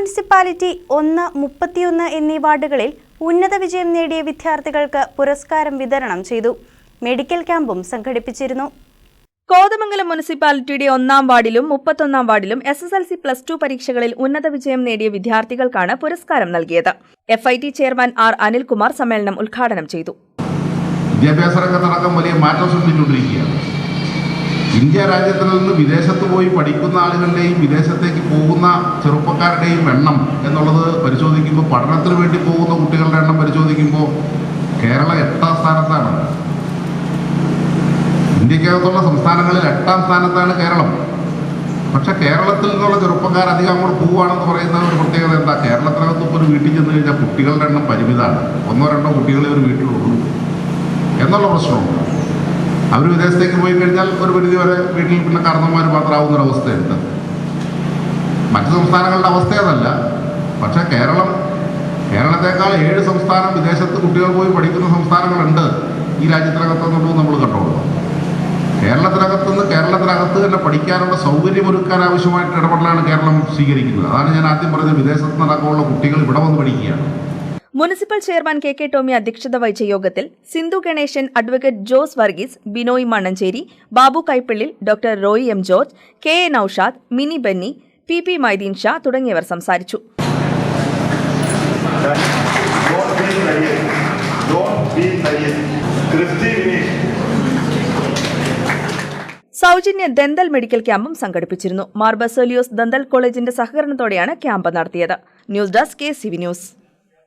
Municipality ഒന്ന് മുപ്പത്തിയൊന്ന് എന്നീ വാർഡുകളിൽ ഉന്നത വിജയം നേടിയ വിദ്യാർത്ഥികൾക്ക് പുരസ്കാരം വിതരണം ചെയ്തു. മെഡിക്കൽ ക്യാമ്പും സംഘടിപ്പിച്ചിരുന്നു. കോതമംഗലം മുനിസിപ്പാലിറ്റിയുടെ ഒന്നാം വാർഡിലും മുപ്പത്തൊന്നാം വാർഡിലും S S L C plus two പരീക്ഷകളിൽ ഉന്നത വിജയം നേടിയ വിദ്യാർത്ഥികൾക്കാണ് പുരസ്കാരം നൽകിയത്. F I T chairman R Anilkumar സമ്മേളനം ഉദ്ഘാടനം ചെയ്തു. വിദ്യാഭ്യാസ രംഗത്തടക്കം വലിയ മാറ്റം സൃഷ്ടിച്ചുകൊണ്ടിരിക്കുകയാണ്. ഇന്ത്യ രാജ്യത്തിൽ നിന്ന് വിദേശത്ത് പോയി പഠിക്കുന്ന ആളുകളുടെയും വിദേശത്തേക്ക് പോകുന്ന ചെറുപ്പക്കാരുടെയും എണ്ണം എന്നുള്ളത് പരിശോധിക്കുമ്പോൾ പഠനത്തിന് വേണ്ടി പോകുന്ന കുട്ടികളുടെ എണ്ണം പരിശോധിക്കുമ്പോൾ കേരളം എട്ടാം സ്ഥാനത്താണ്. ഇന്ത്യക്കകത്തുള്ള സംസ്ഥാനങ്ങളിൽ എട്ടാം സ്ഥാനത്താണ് കേരളം. പക്ഷെ കേരളത്തിൽ നിന്നുള്ള ചെറുപ്പക്കാർ അധികം അങ്ങോട്ട് പോവുകയാണെന്ന് പറയുന്ന ഒരു പ്രത്യേകത എന്താ? കേരളത്തിനകത്ത് ഇപ്പോൾ ഒരു വീട്ടിൽ ചെന്ന് കഴിഞ്ഞാൽ കുട്ടികളുടെ എണ്ണം പരിമിതമാണ്. ഒന്നോ രണ്ടോ കുട്ടികളെ ഒരു വീട്ടിലുള്ളൂ. എന്നുള്ള പ്രശ്നമുണ്ട്. അവർ വിദേശത്തേക്ക് പോയി കഴിഞ്ഞാൽ ഒരു പരിധി വരെ വീട്ടിൽ പിന്നെ കാരണന്മാർ മാത്രമാവുന്ന ഒരു അവസ്ഥയുണ്ട് മറ്റു സംസ്ഥാനങ്ങളുടെ അവസ്ഥ അതല്ല. പക്ഷേ കേരളം കേരളത്തെക്കാൾ ഏഴ് സംസ്ഥാനം വിദേശത്ത് കുട്ടികൾ പോയി പഠിക്കുന്ന സംസ്ഥാനങ്ങളുണ്ട് ഈ രാജ്യത്തിനകത്തെന്നുള്ളത് നമ്മൾ കണ്ടോളൂ. കേരളത്തിനകത്തുനിന്ന് കേരളത്തിനകത്ത് തന്നെ പഠിക്കാനുള്ള സൗകര്യം ഒരുക്കാൻ ആവശ്യമായിട്ട് ഇടപെടലാണ് കേരളം സ്വീകരിക്കുന്നത്. അതാണ് ഞാൻ ആദ്യം പറഞ്ഞത്. വിദേശത്ത് നടക്കാനുള്ള കുട്ടികൾ ഇവിടെ വന്ന് പഠിക്കുകയാണ്. Municipal chairman K K Tomy അധ്യക്ഷത വഹിച്ച യോഗത്തിൽ Sindhu Ganesan advocate Jose Varghese Binoy Mannancheri Babu Kaippillil doctor Roy M George K A Noushad Mini Benny P P Maideen Sha തുടങ്ങിയവർ സംസാരിച്ചു. സൗജന്യ ദന്തൽ മെഡിക്കൽ ക്യാമ്പും സംഘടിപ്പിച്ചിരുന്നു. മാർബസോലിയോസ് ദന്തൽ കോളേജിന്റെ സഹകരണത്തോടെയാണ് ക്യാമ്പ് നടത്തിയത്. News desk K C V news.